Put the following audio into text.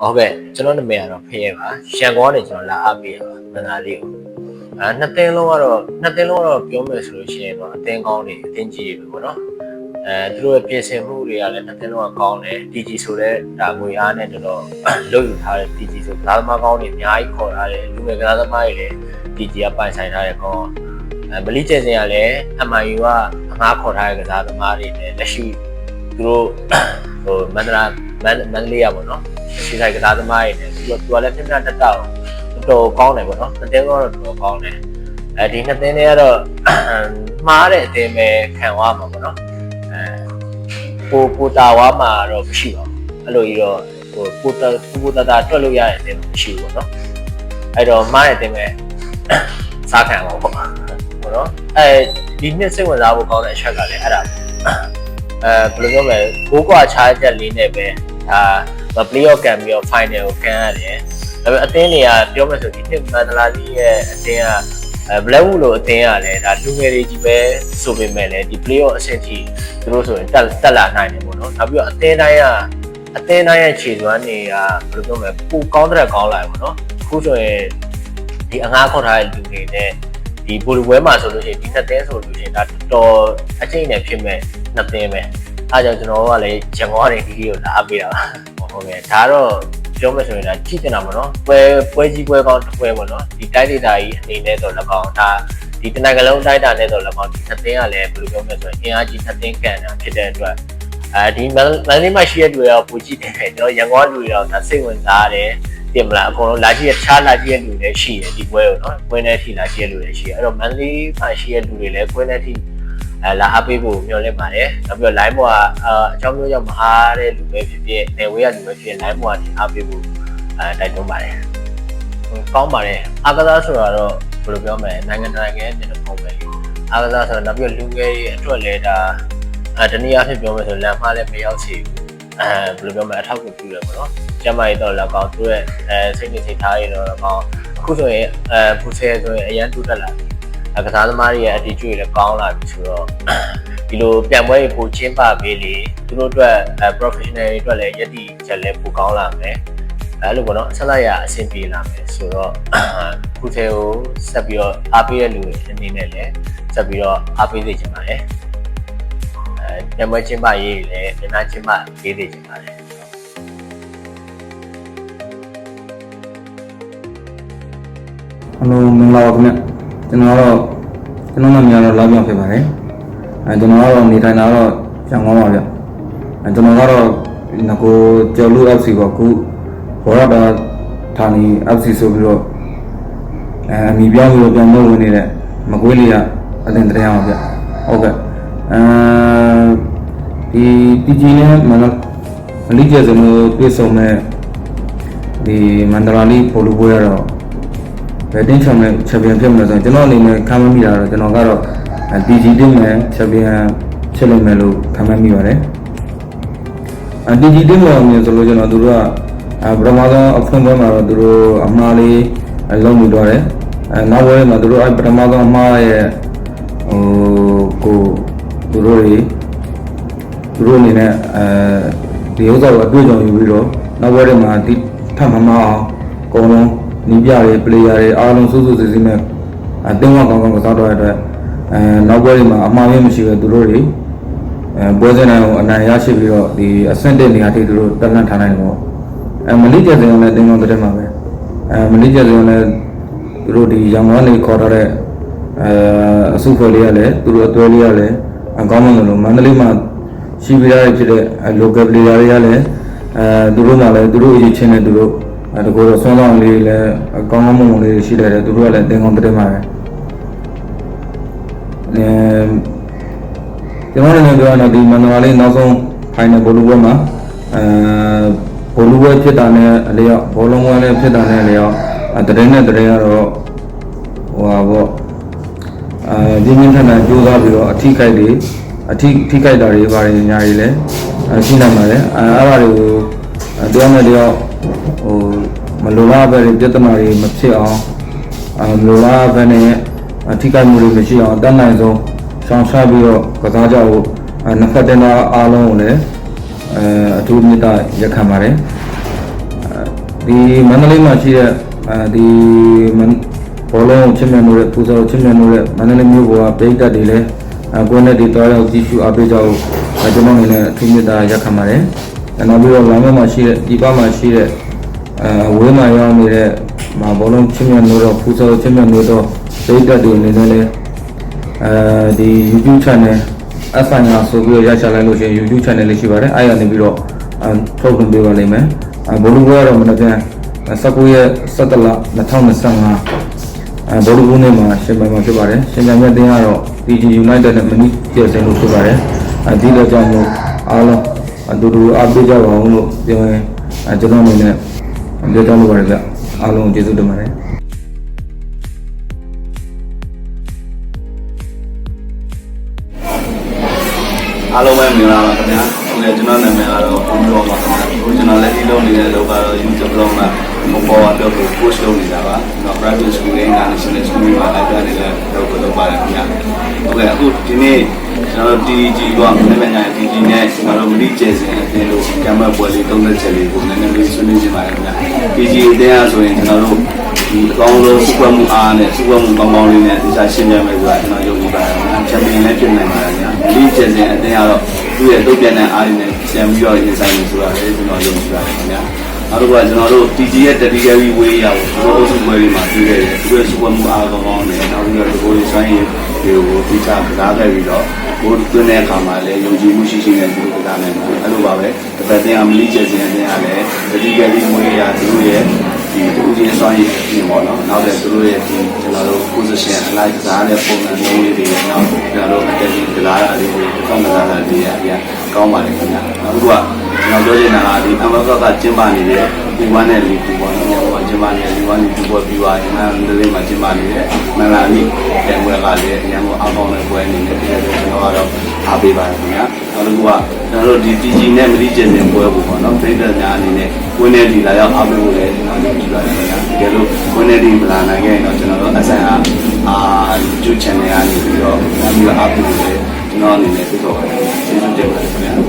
ဟုတ်ကဲ့ကျွန်တော်နာမည်ကတော့ဖရဲပါရှန်ကောကနေကျွန်တော်လာအားပေးရပါမန္တလေးကိုအဲနှစ်သင်းလုံးကတော့နှစ်သင်းလုံးကတော့ပြောမယ်ဆိုလို့ရှိရင်တော့အသင်းကောင်းတွေအသင်းကြီးတွေပဲပေါ့နော်အဲသူတို့ရဲ့ပြင်ဆင်မှုတွေကလည်းနှစ်သင်းလုံးကကောင်းတယ် DG ဆိုတဲ့ဒါငွေအားနဲ့တော်တော်လုပ်ယူထားတဲ့ DG ဆိုကစားသမားကောင်းတွေအများကြီးခေါ်ထားတယ်လူငယ်ကစားသမားတွေလည်း DG ကပိုင်ဆိုင်ထားတဲ့ကောင်းအဲမလီကျဲစင်ကလည်း MIU ကအငှားခေါ်ထားတဲ့ကစားသမားတွေလည်းလက်ရှိသူတို့ဟိုမန္တလာမန္မန္တလေးရပါတော့ ဒီဆိုင်ကစားသမားတွေနဲ့သူကသူကလည်းပြင်ပြတတ်တော့တော်တော်ကောင်းတယ်ပေါ့နော်နှစ်သင်းကတော့တော်တော်ကောင်းတယ်အဲဒီနှစ်သင်းတွေကတော့မှားတဲ့အသင်းပဲခံသွားမှာပေါ့နော်အဲပိုပိုတာဝါမှာတော့မရှိပါဘူးအဲ့လိုကြီးတော့ဟိုပိုတာပိုတာတာတွက်လို့ရတဲ့အသင်းမရှိဘူးပေါ့နော်အဲ့တော့မှားတဲ့အသင်းပဲစားခံပါပေါ့ပေါ့နော်အဲဒီနှစ်စိတ်ဝင်စားဖို့ကောင်းတဲ့အချက်ကလည်းအဲ့ဒါအဲဘယ်လိုပြောမလဲကိုးကွာချားချက်လေးနဲ့ပဲဒါမ play off ကန်ပြီးတော့ final ကိုကန်ရတယ်။ဒါပေမဲ့အသင်းတွေကပြောမယ်ဆိုဒီနှစ်မန္တလာကြီးရဲ့အသင်းကအဲ Blackwood လို့အသင်းကလည်းဒါလူငယ်တွေကြီးပဲဆိုပေမဲ့လည်းဒီ play off အဆင့်ထိသူတို့ဆိုရင်တက်တက်လာနိုင်တယ်ပေါ့နော်။နောက်ပြီးတော့အသင်းတိုင်းကအသင်းတိုင်းရဲ့ခြေစွမ်းတွေကဘယ်လိုပြောမလဲပိုကောင်းတဲ့ကောင်းလာတယ်ပေါ့နော်။အခုဆိုရင်ဒီအငှားခေါ်ထားတဲ့လူတွေနဲ့ဒီဘူလဝဲမှာဆိုလို့ရှိရင်ဒီနှစ်သင်းဆိုလို့ရှိရင်ဒါတော်အကျိတ်နဲ့ဖြစ်မဲ့နှစ်သင်းပဲ။အဲဒါကြောင့်ကျွန်တော်တို့ကလည်းဂျန်ကောကနေဒီဒီကိုလာအားပေးတာပါ။ ဟုတ်ကဲ့ဒါတော့ပြောမယ်ဆိုရင်ဒါကြည့်တင်တာပေါ့နော်ပွဲပွဲကြီးပွဲကောင်းတစ်ပွဲပေါ့နော်ဒီတိုက်ဒေတာကြီးအနေနဲ့တော့၎င်းဒါဒီတနင်္ဂနွေလုံးတိုက်တာနဲ့တော့၎င်းဒီနှစ်သင်းကလည်းဘယ်လိုပြောမလဲဆိုရင်အင်အားကြီးနှစ်သင်းကန်တာဖြစ်တဲ့အတွက်အဲဒီမန်လေးမှာရှိတဲ့လူတွေတော့ပူကြည့်တယ်ကျွန်တော်ရန်ကုန်ကလူတွေတော့ဒါစိတ်ဝင်စားတယ်ပြင်မလားအကုန်လုံးလာကြည့်ရတခြားလာကြည့်ရလူတွေလည်းရှိတယ်ဒီပွဲကိုနော်ပွဲနဲ့ထိလာကြည့်ရလူတွေရှိတယ်အဲ့တော့မန်လေးမှာရှိတဲ့လူတွေလည်းပွဲနဲ့ထိ အဲလာအားပေးဖို့မျှော်လင့်ပါတယ်။နောက်ပြီးတော့ line ပေါ်ကအအကြောင်းမျိုးကြောင့်မအားတဲ့လူပဲဖြစ်ဖြစ်နေဝေးရလူပဲဖြစ်ဖြစ် line ပေါ်ကနေအားပေးဖို့အဲတိုက်တွန်းပါတယ်။ဟိုကောင်းပါတယ်။အားကစားဆိုတာတော့ဘယ်လိုပြောမလဲနိုင်ငံတကာနိုင်ငံရဲ့တင်တော့ပဲလေ။အားကစားဆိုတော့နောက်ပြီးတော့လူငယ်တွေအတွက်လည်းဒါအဲတနည်းအားဖြင့်ပြောမယ်ဆိုလမ်းမှားလည်းမရောက်ချေဘူး။အဲဘယ်လိုပြောမလဲအထောက်အကူပြုတယ်ပေါ့နော်။ကျမကြီးတော့လည်းကောင်းသူရဲ့အဲစိတ်နေစိတ်ထားရတော့လည်းကောင်းအခုဆိုရင်အဲပူဆဲဆိုရင်အရန်တူတက်လာပြီ။အ ကစားသမားတွေရဲ့ attitude တွေလည်းကောင်းလာပြီဆိုတော့ဒီလိုပြန်ပွဲကိုချင်းပပေးလေသူတို့အတွက်အဲ professional တွေအတွက်လည်းယက်တီချက်လည်းပိုကောင်းလာမယ်အဲလိုပေါ့နော်ဆက်လက်ရအဆင်ပြေလာမယ်ဆိုတော့ခုသေးကိုဆက်ပြီးတော့အားပေးတဲ့လူတွေအနေနဲ့လည်းဆက်ပြီးတော့အားပေးစေချင်ပါတယ်အဲပြန်ပွဲချင်းပရေးလည်းပြန်နာချင်းပပေးစေချင်ပါတယ်ဟယ်လိုမင်္ဂလာပါခင်ဗျ ကျွန်တော်ကတော့ကျွန်တော်နာမည်ကတော့လောက်ပြောင်ဖြစ်ပါတယ်အဲကျွန်တော်ကတော့နေထိုင်တာကတော့ရန်ကုန်ပါဗျအဲကျွန်တော်ကတော့ငကိုကျော်လူ FC ပေါ့ခုဘောရတာဌာနီ FC ဆိုပြီးတော့အဲအမိပြောင်းပြီးတော့ပြန်လို့ဝင်နေတဲ့မကွေးလေးကအတင်တရားပါဗျဟုတ်ကဲ့အဲဒီ PG နဲ့မနမလိကျစံလို့ပြေဆုံးမဲ့ဒီမန္တလာလီပိုလိုပွဲရတော့ ဘယ်တင်းချောင်းနဲ့ချန်ပီယံဖြစ်မလဲဆိုတော့ကျွန်တော်အနေနဲ့ခံမမိတာတော့ကျွန်တော်ကတော့ DG တင်းနဲ့ချန်ပီယံဖြစ်လိမ့်မယ်လို့ခံမမိပါတယ်အ DG တင်းပေါ်မြင်ဆိုလို့ကျွန်တော်တို့ကအပထမဆုံးအဖွင့်ပွဲမှာတော့သူတို့အမှားလေးလုံးမိတော့တယ်အဲနောက်ပွဲမှာသူတို့အပထမဆုံးအမှားရဲ့ဟိုကိုသူတို့တွေသူတို့အနေနဲ့အဲဒီဥစ္စာကိုအတွေ့အကြုံယူပြီးတော့နောက်ပွဲတွေမှာဒီထပ်မမအောင်အကုန်လုံး နီးပြတွေပလေယာတွေအားလုံးစုစုစည်းစည်းနဲ့အတင်းဝကောင်းကောင်းကစားတော့တဲ့အတွက်အဲနောက်ပွဲတွေမှာအမှားရမရှိပဲသူတို့တွေအဲပွဲစဉ်တိုင်းကိုအနိုင်ရရှိပြီးတော့ဒီအဆင့်တက်နေရာထိသူတို့တက်လှမ်းထားနိုင်တယ်ပေါ့အဲမလိကျစင်နဲ့တင်းကောင်းတဲ့မှာပဲအဲမလိကျစင်နဲ့သူတို့ဒီရံမောနေခေါ်ထားတဲ့အဲအစုဖွဲ့လေးရလဲသူတို့အတွဲလေးရလဲအကောင်းမလို့မန္တလေးမှာရှိပြီးသားဖြစ်တဲ့ local player တွေကလည်းအဲသူတို့မှလည်းသူတို့အရေးချင်းနဲ့သူတို့ အဲတကူတော့ဆွမ်းဆောင်လေးလည်းအကောင်းကောင်းမွန်မွန်လေးရှိတယ်သူတို့ကလည်းအသင်ကောင်းတဲ့မှာပဲအဲကျွန်တော်လည်းပြောရတော့ဒီမန္တလာလေးနောက်ဆုံးဖိုင်နယ်ဘောလုံးပွဲမှာအဲဘောလုံးပွဲဖြစ်တာနဲ့အလျောက်ဘောလုံးပွဲလည်းဖြစ်တာနဲ့အလျောက်အဲတရင်နဲ့တရင်ကတော့ဟိုပါပေါ့အဲဒီမြင့်ထန်တာကြိုးစားပြီးတော့အထိခိုက်တွေအထိထိခိုက်တာတွေပါတယ်ညာတွေလည်းအဲရှိနိုင်ပါတယ်အဲအဲ့ဒါတွေကိုတရားနဲ့တရား ဟိုမလိုလားပဲပြဿနာတွေမဖြစ်အောင်အဲမလိုလားပဲနဲ့အထိခိုက်မှုတွေမရှိအောင်တတ်နိုင်ဆုံးဆောင်ရှားပြီးတော့ကစားကြဖို့အဲနှစ်ဖက်တင်သားအားလုံးကိုလည်းအဲအထူးမြတ်တာရက်ခံပါတယ်အဲဒီမန္တလေးမှာရှိတဲ့အဲဒီမန်ဘောလုံးချစ်မြတ်လို့တဲ့ပူဇော်ချစ်မြတ်လို့တဲ့မန္တလေးမြို့ပေါ်ကပြည်သက်တွေလည်းအကွန်းနဲ့တွေတော်ရောက်ကြည့်ရှုအားပေးကြဖို့အဲကျွန်တော်အနေနဲ့အထူးမေတ္တာရက်ခံပါတယ်။ နောက်ပြီးတော့လမ်းမမှာရှိတဲ့ဒီပမှာရှိတဲ့အဲဝေးမှာရောက်နေတဲ့မဘောလုံးချစ်မြတ်လို့တော့ပူဇော်ချစ်မြတ်လို့တော့ပြည်သက်တွေအနေနဲ့လည်းအဲဒီ YouTube channel အဆိုင်ရာဆိုပြီးတော့ရချလိုက်လို့ရှိရင် YouTube channel လေးရှိပါတယ်။အဲ့ရနေပြီးတော့အထုတ်လွှင့်ပေးပါလိမ့်မယ်။အဘောလုံးကတော့မနက်ဖြန်19ရက်17လ2025အဲဘောလုံးနဲ့မှာရှင်ပြိုင်မှာဖြစ်ပါတယ်။ရှင်ပြိုင်မဲ့တင်းကတော့ PG United နဲ့မနီကျယ်ဆင်လို့ဖြစ်ပါတယ်။အဲဒီတော့ကြောင့်မို့အားလုံး အတူတူအားပေးကြပါအောင်လို့ပြောရင်အဲကျွန်တော်အနေနဲ့ပြောကြားလိုပါတယ်ဗျ။အားလုံးကျေးဇူးတင်ပါတယ်။အားလုံးပဲမင်္ဂလာပါခင်ဗျာဟုတ်ကဲ့ကျွန်တော်နာမည်ကတော့ဘုံရောပါခင်ဗျာအခုကျွန်တော်လက်ရှိလုပ်နေတဲ့လောကတော့ YouTube blog မှာမပေါ်တော့ကို post လုပ်နေတာပါကျွန်တော် private school နဲ့ international school မှာလိုက်ပြနေတဲ့လုပ်ကိုလုပ်ပါတယ်ခင်ဗျာဟုတ်ကဲ့အခုဒီနေ့ ကျွန်တော် TG ကမနေ့ကည TG နဲ့ကျွန်တော်တို့မတိကျစင်အတင်းလို့ကံမပွဲလေးသုံးသက်ချက်လေးကိုနည်းနည်းလေးဆွေးနွေးချင်ပါတယ်ခင်ဗျာ TG အတင်းအားဆိုရင်ကျွန်တော်တို့ဒီအကောင်းဆုံးစုပွဲမှုအားနဲ့စုပွဲမှုကောင်းကောင်းလေးနဲ့ဒီစားရှင်းပြမယ်ဆိုတာကျွန်တော်ယုံကြည်ပါတယ်ခင်ဗျာချန်ပီယံလည်းဖြစ်နိုင်ပါတယ်ခင်ဗျာမတိကျစင်အတင်းအားတော့သူ့ရဲ့တုတ်ပြန်တဲ့အားတွေနဲ့ပြန်ပြီးတော့ရင်ဆိုင်နေဆိုတာလည်းကျွန်တော်ယုံကြည်ပါတယ်ခင်ဗျာနောက်တစ်ခုကကျွန်တော်တို့ TG ရဲ့ technically way ရအောင်ဘိုးအုပ်စုပွဲတွေမှာတွေ့ခဲ့တယ်သူရဲ့စုပွဲမှုအားကောင်းကောင်းနဲ့နောက်ပြီးတော့ဒီဘိုးရေးဆိုင်ရေးတွေကိုတိကျကစားခဲ့ပြီးတော့ ဘိုးတွင်းတဲ့အခါမှာလည်းယုံကြည်မှုရှိရှိနဲ့ဒီလိုကစားနိုင်တယ်အဲ့လိုပါပဲတစ်ပတ်တင်အမလီကျစင်အတင်းအားလည်း technically way ရသူတို့ရဲ့ဒီတူချင်းစွမ်းရည်ပြင်ပေါ့နော်နောက်လည်းသူတို့ရဲ့ဒီကျွန်တော်တို့ position အလိုက်စားတဲ့ပုံစံမျိုးလေးတွေနောက်ကျွန်တော်တို့ academy ဒလာရလေးတွေတောင်းတာတာတွေအများကောင်းပါတယ်ခင်ဗျာနောက်တစ်ခုက ကျွန်တော်ပြောချင်တာကဒီအမေရိကကကျင်းပနေတဲ့ဒီဝမ်းနဲ့လီပူပေါ့နော်ကျွန်တော်ကျင်းပနေတဲ့ဒီဝမ်းလီပူပေါ်ပြီးသွားရင်လည်းလေးမှာကျင်းပနေတဲ့မလာမီတဲ့ဘွဲကလည်းအရင်ကအောက်ကောင်းတဲ့ဘွဲအနေနဲ့ပြည်တယ်ကျွန်တော်ကတော့အားပေးပါတယ်ခင်ဗျာနောက်တစ်ခုကကျွန်တော်တို့ဒီ TG နဲ့မလီကျင်တဲ့ဘွဲကိုပေါ့နော်ပြည်တယ်ညာအနေနဲ့ဝင်းနေဒီလာရောက်အားပေးဖို့လည်းကျွန်တော်ယုံကြည်ပါတယ်ခင်ဗျာတကယ်လို့ဝင်းနေဒီမလာနိုင်ခဲ့ရင်တော့ကျွန်တော်တို့အဆိုင်အားအာ YouTube channel ကနေပြီးတော့ပြီးတော့အားပေးဖို့လည်းကျွန်တော်အနေနဲ့သိတော့ပါတယ်